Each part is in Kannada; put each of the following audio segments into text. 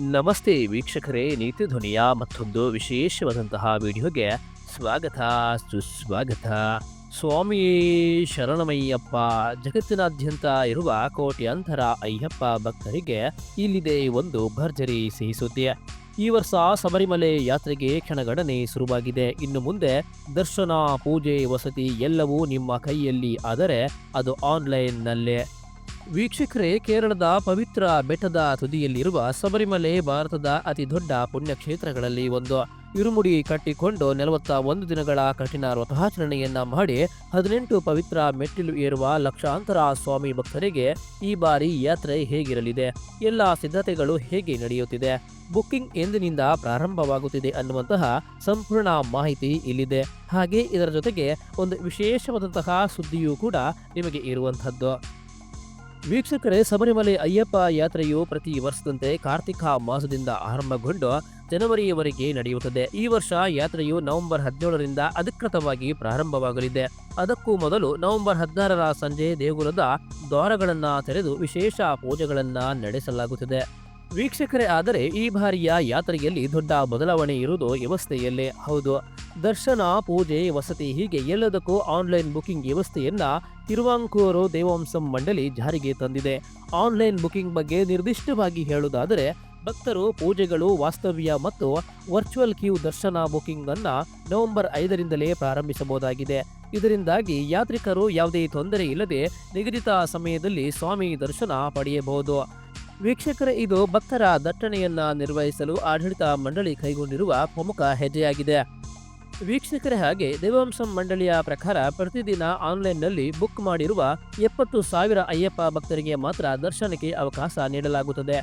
ನಮಸ್ತೆ ವೀಕ್ಷಕರೇ, ನೀತಿ ಧ್ವನಿಯ ಮತ್ತೊಂದು ವಿಶೇಷವಾದಂತಹ ವಿಡಿಯೋಗೆ ಸ್ವಾಗತ, ಸುಸ್ವಾಗತ. ಸ್ವಾಮಿ ಶರಣಮಯ್ಯಪ್ಪ, ಜಗತ್ತಿನಾದ್ಯಂತ ಇರುವ ಕೋಟ್ಯಾಂತರ ಅಯ್ಯಪ್ಪ ಭಕ್ತರಿಗೆ ಇಲ್ಲಿದೆ ಒಂದು ಭರ್ಜರಿ ಸಿಹಿ ಈ ವರ್ಷ ಶಬರಿಮಲೆ ಯಾತ್ರೆಗೆ ಕ್ಷಣಗಣನೆ ಶುರುವಾಗಿದೆ. ಇನ್ನು ಮುಂದೆ ದರ್ಶನ, ಪೂಜೆ, ವಸತಿ ಎಲ್ಲವೂ ನಿಮ್ಮ ಕೈಯಲ್ಲಿ ಆದರೆ ಅದು ಆನ್ಲೈನ್ನಲ್ಲೇ. ವೀಕ್ಷಕರೇ, ಕೇರಳದ ಪವಿತ್ರ ಬೆಟ್ಟದ ತುದಿಯಲ್ಲಿರುವ ಶಬರಿಮಲೆ ಭಾರತದ ಅತಿ ದೊಡ್ಡ ಪುಣ್ಯಕ್ಷೇತ್ರಗಳಲ್ಲಿ ಒಂದು. ಇರುಮುಡಿ ಕಟ್ಟಿಕೊಂಡು ನಲವತ್ತ ಒಂದು ದಿನಗಳ ಕಠಿಣ ವ್ರತಾಚರಣೆಯನ್ನ ಮಾಡಿ ಹದಿನೆಂಟು ಪವಿತ್ರ ಮೆಟ್ಟಿಲು ಏರುವ ಲಕ್ಷಾಂತರ ಸ್ವಾಮಿ ಭಕ್ತರಿಗೆ ಈ ಬಾರಿ ಯಾತ್ರೆ ಹೇಗಿರಲಿದೆ? ಎಲ್ಲ ಸಿದ್ಧತೆಗಳು ಹೇಗೆ ನಡೆಯುತ್ತಿದೆ? ಬುಕ್ಕಿಂಗ್ ಎಂದಿನಿಂದ ಪ್ರಾರಂಭವಾಗುತ್ತಿದೆ ಅನ್ನುವಂತಹ ಸಂಪೂರ್ಣ ಮಾಹಿತಿ ಇಲ್ಲಿದೆ. ಹಾಗೆ ಇದರ ಜೊತೆಗೆ ಒಂದು ವಿಶೇಷವಾದಂತಹ ಸುದ್ದಿಯೂ ಕೂಡ ನಿಮಗೆ ಇರುವಂತಹದ್ದು ವೀಕ್ಷಕರೇ, ಶಬರಿಮಲೆ ಅಯ್ಯಪ್ಪ ಯಾತ್ರೆಯು ಪ್ರತಿ ವರ್ಷದಂತೆ ಕಾರ್ತಿಕ ಮಾಸದಿಂದ ಆರಂಭಗೊಂಡು ಜನವರಿಯವರೆಗೆ ನಡೆಯುತ್ತದೆ. ಈ ವರ್ಷ ಯಾತ್ರೆಯು ನವೆಂಬರ್ ಹದಿನೇಳರಿಂದ ಅಧಿಕೃತವಾಗಿ ಪ್ರಾರಂಭವಾಗಲಿದೆ. ಅದಕ್ಕೂ ಮೊದಲು ನವೆಂಬರ್ ಹದಿನಾರರ ಸಂಜೆ ದೇಗುಲದ ದ್ವಾರಗಳನ್ನು ತೆರೆದು ವಿಶೇಷ ಪೂಜೆಗಳನ್ನು ನಡೆಸಲಾಗುತ್ತದೆ. ವೀಕ್ಷಕರೇ, ಆದರೆ ಈ ಬಾರಿಯ ಯಾತ್ರೆಯಲ್ಲಿ ದೊಡ್ಡ ಬದಲಾವಣೆ ಇರುವುದು ವ್ಯವಸ್ಥೆಯಲ್ಲೇ. ಹೌದು ದರ್ಶನ, ಪೂಜೆ, ವಸತಿ ಹೀಗೆ ಎಲ್ಲದಕ್ಕೂ ಆನ್ಲೈನ್ ಬುಕಿಂಗ್ ವ್ಯವಸ್ಥೆಯನ್ನ ತಿರುವಾಂಕೂರು ದೇವಾಂಶಂ ಮಂಡಳಿ ಜಾರಿಗೆ ತಂದಿದೆ. ಆನ್ಲೈನ್ ಬುಕಿಂಗ್ ಬಗ್ಗೆ ನಿರ್ದಿಷ್ಟವಾಗಿ ಹೇಳುವುದಾದರೆ, ಭಕ್ತರು, ಪೂಜೆಗಳು, ವಾಸ್ತವ್ಯ ಮತ್ತು ವರ್ಚುವಲ್ ಕ್ಯೂ ದರ್ಶನ ಬುಕಿಂಗ್ ಅನ್ನ ನವೆಂಬರ್ ಐದರಿಂದಲೇ ಪ್ರಾರಂಭಿಸಬಹುದಾಗಿದೆ. ಇದರಿಂದಾಗಿ ಯಾತ್ರಿಕರು ಯಾವುದೇ ತೊಂದರೆ ಇಲ್ಲದೆ ನಿಗದಿತ ಸಮಯದಲ್ಲಿ ಸ್ವಾಮಿ ದರ್ಶನ ಪಡೆಯಬಹುದು. ವೀಕ್ಷಕರ, ಇದು ಭಕ್ತರ ದಟ್ಟಣೆಯನ್ನ ನಿರ್ವಹಿಸಲು ಆಡಳಿತ ಮಂಡಳಿ ಕೈಗೊಂಡಿರುವ ಪ್ರಮುಖ ಹೆಜ್ಜೆಯಾಗಿದೆ. ವೀಕ್ಷಕರೇ ಹಾಗೆ ದೇವಾಂಶಂ ಮಂಡಳಿಯ ಪ್ರಕಾರ ಪ್ರತಿದಿನ ಆನ್ಲೈನ್ನಲ್ಲಿ ಬುಕ್ ಮಾಡಿರುವ ಎಪ್ಪತ್ತು ಸಾವಿರ ಅಯ್ಯಪ್ಪ ಭಕ್ತರಿಗೆ ಮಾತ್ರ ದರ್ಶನಕ್ಕೆ ಅವಕಾಶ ನೀಡಲಾಗುತ್ತದೆ.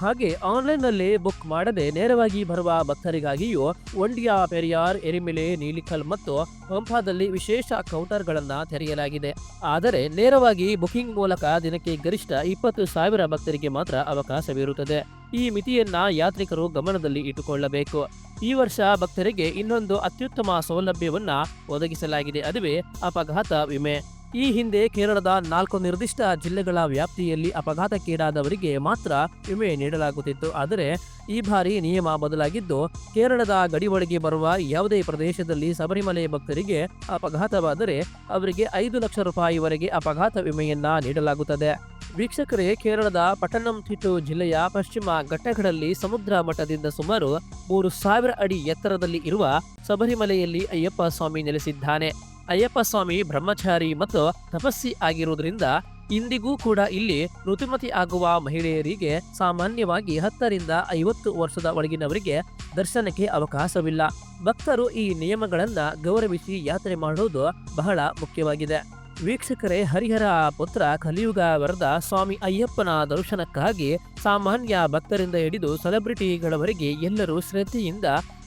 ಹಾಗೆ ಆನ್ಲೈನ್ನಲ್ಲಿ ಬುಕ್ ಮಾಡದೆ ನೇರವಾಗಿ ಬರುವ ಭಕ್ತರಿಗಾಗಿಯೂ ಒಂಡಿಯಾ ಪೆರಿಯಾರ್, ಎರಿಮೆಲೆ, ನೀಲಿಕಲ್ ಮತ್ತು ಪಂಪಾದಲ್ಲಿ ವಿಶೇಷ ಕೌಂಟರ್ಗಳನ್ನು ತೆರೆಯಲಾಗಿದೆ. ಆದರೆ ನೇರವಾಗಿ ಬುಕಿಂಗ್ ಮೂಲಕ ದಿನಕ್ಕೆ ಗರಿಷ್ಠ ಇಪ್ಪತ್ತು ಸಾವಿರ ಭಕ್ತರಿಗೆ ಮಾತ್ರ ಅವಕಾಶವಿರುತ್ತದೆ. ಈ ಮಿತಿಯನ್ನ ಯಾತ್ರಿಕರು ಗಮನದಲ್ಲಿ ಇಟ್ಟುಕೊಳ್ಳಬೇಕು. ಈ ವರ್ಷ ಭಕ್ತರಿಗೆ ಇನ್ನೊಂದು ಅತ್ಯುತ್ತಮ ಸೌಲಭ್ಯವನ್ನ ಒದಗಿಸಲಾಗಿದೆ. ಅದುವೇ ಅಪಘಾತ ವಿಮೆ. ಈ ಹಿಂದೆ ಕೇರಳದ ನಾಲ್ಕು ನಿರ್ದಿಷ್ಟ ಜಿಲ್ಲೆಗಳ ವ್ಯಾಪ್ತಿಯಲ್ಲಿ ಅಪಘಾತಕ್ಕೀಡಾದವರಿಗೆ ಮಾತ್ರ ವಿಮೆ ನೀಡಲಾಗುತ್ತಿತ್ತು. ಆದರೆ ಈ ಬಾರಿ ನಿಯಮ ಬದಲಾಗಿದ್ದು, ಕೇರಳದ ಗಡಿ ಒಳಗೆ ಬರುವ ಯಾವುದೇ ಪ್ರದೇಶದಲ್ಲಿ ಶಬರಿಮಲೆ ಭಕ್ತರಿಗೆ ಅಪಘಾತವಾದರೆ ಅವರಿಗೆ ಐದು ಲಕ್ಷ ರೂಪಾಯಿವರೆಗೆ ಅಪಘಾತ ವಿಮೆಯನ್ನ ನೀಡಲಾಗುತ್ತದೆ. ವೀಕ್ಷಕರೇ, ಕೇರಳದ ಪಟ್ಟಣಂತಿಟ್ಟು ಜಿಲ್ಲೆಯ ಪಶ್ಚಿಮ ಘಟ್ಟಗಳಲ್ಲಿ ಸಮುದ್ರ ಮಠದಿಂದ ಸುಮಾರು ಮೂರು ಸಾವಿರ ಅಡಿ ಎತ್ತರದಲ್ಲಿ ಇರುವ ಶಬರಿಮಲೆಯಲ್ಲಿ ಅಯ್ಯಪ್ಪ ಸ್ವಾಮಿ ನೆಲೆಸಿದ್ದಾನೆ. ಅಯ್ಯಪ್ಪ ಸ್ವಾಮಿ ಬ್ರಹ್ಮಚಾರಿ ಮತ್ತು ತಪಸ್ಸಿ ಆಗಿರುವುದರಿಂದ ಇಂದಿಗೂ ಕೂಡ ಇಲ್ಲಿ ಋತುಮತಿ ಆಗುವ ಮಹಿಳೆಯರಿಗೆ ಸಾಮಾನ್ಯವಾಗಿ ಹತ್ತರಿಂದ ಐವತ್ತು ವರ್ಷದ ಒಳಗಿನವರಿಗೆ ದರ್ಶನಕ್ಕೆ ಅವಕಾಶವಿಲ್ಲ. ಭಕ್ತರು ಈ ನಿಯಮಗಳನ್ನು ಗೌರವಿಸಿ ಯಾತ್ರೆ ಮಾಡುವುದು ಬಹಳ ಮುಖ್ಯವಾಗಿದೆ. ವೀಕ್ಷಕರೇ, ಹರಿಹರ ಪುತ್ರ ಕಲಿಯುಗ ವರದ ಸ್ವಾಮಿ ಅಯ್ಯಪ್ಪನ ದರ್ಶನಕ್ಕಾಗಿ ಸಾಮಾನ್ಯ ಭಕ್ತರಿಂದ ಹಿಡಿದು ಸೆಲೆಬ್ರಿಟಿಗಳವರೆಗೆ ಎಲ್ಲರೂ ಶ್ರದ್ಧೆಯಿಂದ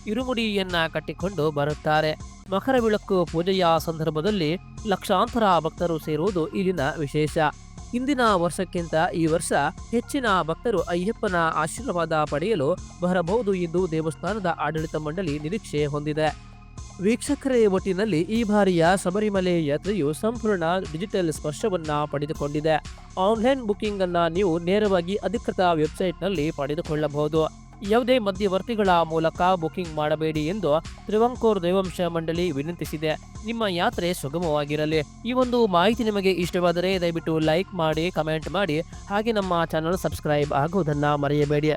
ಇರುಮುಡಿಯನ್ನ ಕಟ್ಟಿಕೊಂಡು ಬರುತ್ತಾರೆ. ಮಕರ ವಿಳಕ್ಕು ಪೂಜೆಯ ಸಂದರ್ಭದಲ್ಲಿ ಲಕ್ಷಾಂತರ ಭಕ್ತರು ಸೇರುವುದು ಇಲ್ಲಿನ ವಿಶೇಷ. ಇಂದಿನ ವರ್ಷಕ್ಕಿಂತ ಈ ವರ್ಷ ಹೆಚ್ಚಿನ ಭಕ್ತರು ಅಯ್ಯಪ್ಪನ ಆಶೀರ್ವಾದ ಪಡೆಯಲು ಬರಬಹುದು ಎಂದು ದೇವಸ್ಥಾನದ ಆಡಳಿತ ಮಂಡಳಿ ನಿರೀಕ್ಷೆ ಹೊಂದಿದೆ. ವೀಕ್ಷಕರೇ, ಒಟ್ಟಿನಲ್ಲಿ ಈ ಬಾರಿಯ ಶಬರಿಮಲೆ ಯಾತ್ರೆಯು ಸಂಪೂರ್ಣ ಡಿಜಿಟಲ್ ಸ್ಪರ್ಶವನ್ನ ಪಡೆದುಕೊಂಡಿದೆ. ಆನ್ಲೈನ್ ಬುಕಿಂಗ್ ಅನ್ನ ನೀವು ನೇರವಾಗಿ ಅಧಿಕೃತ ವೆಬ್ಸೈಟ್ನಲ್ಲಿ ಪಡೆದುಕೊಳ್ಳಬಹುದು. ಯಾವುದೇ ಮಧ್ಯವರ್ತಿಗಳ ಮೂಲಕ ಬುಕಿಂಗ್ ಮಾಡಬೇಡಿ ಎಂದು ತ್ರಿವಂಕೂರ್ ದೇವಂಶ ಮಂಡಳಿ ವಿನಂತಿಸಿದೆ. ನಿಮ್ಮ ಯಾತ್ರೆ ಸುಗಮವಾಗಿರಲಿ. ಈ ಒಂದು ಮಾಹಿತಿ ನಿಮಗೆ ಇಷ್ಟವಾದರೆ ದಯವಿಟ್ಟು ಲೈಕ್ ಮಾಡಿ, ಕಮೆಂಟ್ ಮಾಡಿ. ಹಾಗೆ ನಮ್ಮ ಚಾನಲ್ ಸಬ್ಸ್ಕ್ರೈಬ್ ಆಗುವುದನ್ನು ಮರೆಯಬೇಡಿ.